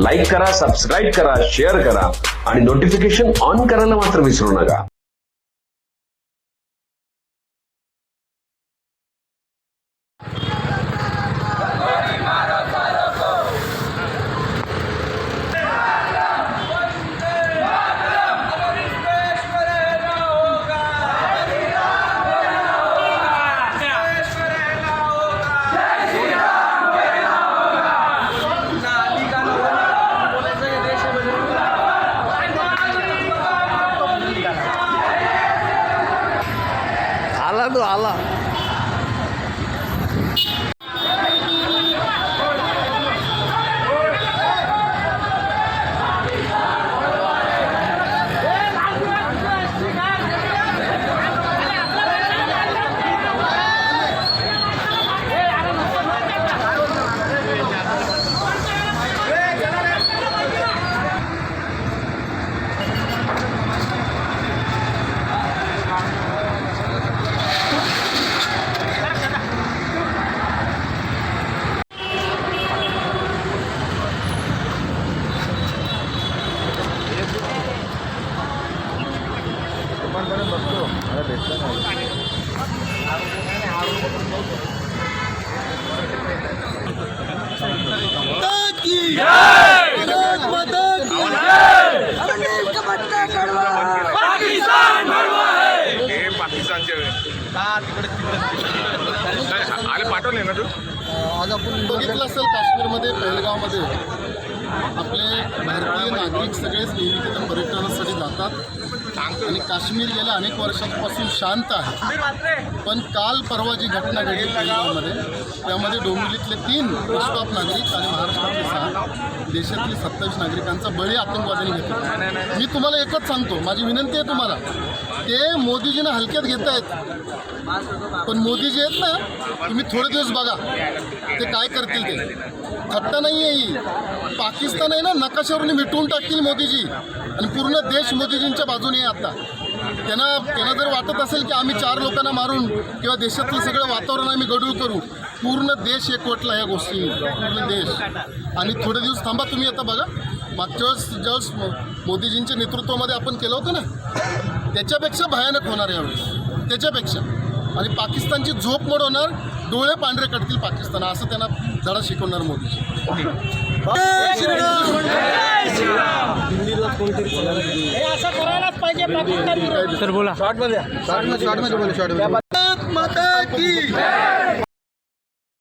Like करा subscribe करा share करा आणि नोटिफिकेशन ऑन करायला मात्र विसरू नका. আল্লাহ पाठवले ना तू? आज आपण बघितलं असेल काश्मीरमध्ये पहलगावमध्ये. आपले भारतीय नागरिक सगळेच नेहमी पर्यटनासाठी जातात आणि काश्मीर गेल्या अनेक वर्षांपासून शांत आहे. पण काल परवा जी घटना घडली पहलगावमध्ये त्यामध्ये डोंबिवलीतले तीन पुष्पाप नागरिक आणि महाराष्ट्रातले सहा देशातले सत्तावीस नागरिकांचा बळी आतंकवाद्यांनी घेतला. मी तुम्हाला एकच सांगतो माझी विनंती आहे तुम्हाला ते मोदीजीनं हलक्यात घेत आहेत. पण मोदीजी आहेत ना तुम्ही थोडे दिवस बघा ते काय करतील ते. थट्टा नाही आहे ही. पाकिस्तान आहे ना नकाशावरून मिटवून टाकतील मोदीजी. आणि पूर्ण देश मोदीजींच्या बाजूने आहे आता. त्यांना त्यांना जर वाटत असेल की आम्ही चार लोकांना मारून किंवा देशातलं सगळं वातावरण आम्ही गडूळ करू पूर्ण देश एकवटला या गोष्टी पूर्ण देश. आणि थोडे दिवस थांबा तुम्ही आता बघा. मागच्या वेळेस ज्यावेळेस मोदीजींच्या नेतृत्वामध्ये आपण केलं होतं ना त्याच्यापेक्षा भयानक होणार यावेळेस. त्याच्यापेक्षा. आणि पाकिस्तानची झोप मोड होणार डोळे पांढरे काढतील पाकिस्तान. असं त्यांना धडा शिकवणार मोदी बोला.